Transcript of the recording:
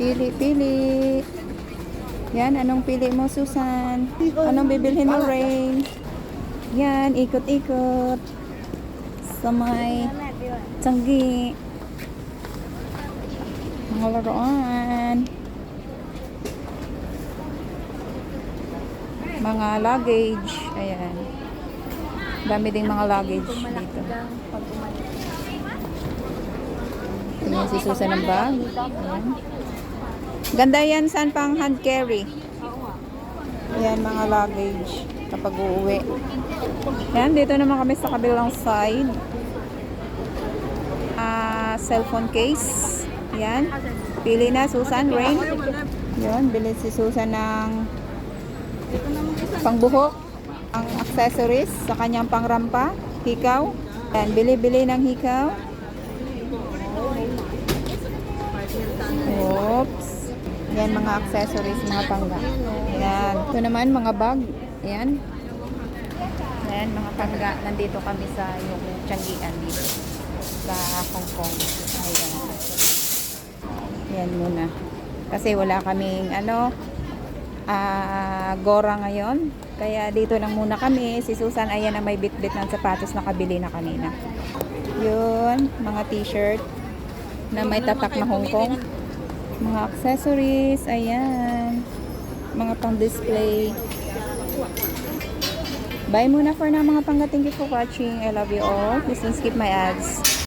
Pili, pili. Yan, anong pili mo, Susan? Anong bibilhin mo, Rain? Yan, ikot-ikot. Sa may tanggi. Mga laruan. Mga luggage. Ayan. Dami ding mga luggage dito. Tingnan si Susan ng bag. Ayan. Ganda yan, saan pang hand carry? Ayan, mga luggage kapag uuwi. Ayan, dito naman kami sa kabilang side. Ah, cellphone case. Ayan. Pili na, Susan, Rain. Ayan, bili si Susan ng pangbuhok, ang accessories sa kanyang pangrampa, hikaw. Ayan, bili-bili ng hikaw. Yan, mga accessories, mga pangga. Yan. Ito naman, mga bag. Yan. Yan, mga pangga. Nandito kami sa yung Changian dito. Sa Hong Kong. Ayan. Yan muna. Kasi wala kaming, ano, ah, gora ngayon. Kaya dito lang muna kami. Si Susan, ayan na may bit-bit ng sapatos na kabili na kanina. Yun, mga t-shirt na may tatak na Hong Kong. Mga accessories, ayan. Mga pang-display. Bye muna for now mga pangga. Thank you for watching. I love you all. Please don't skip my ads.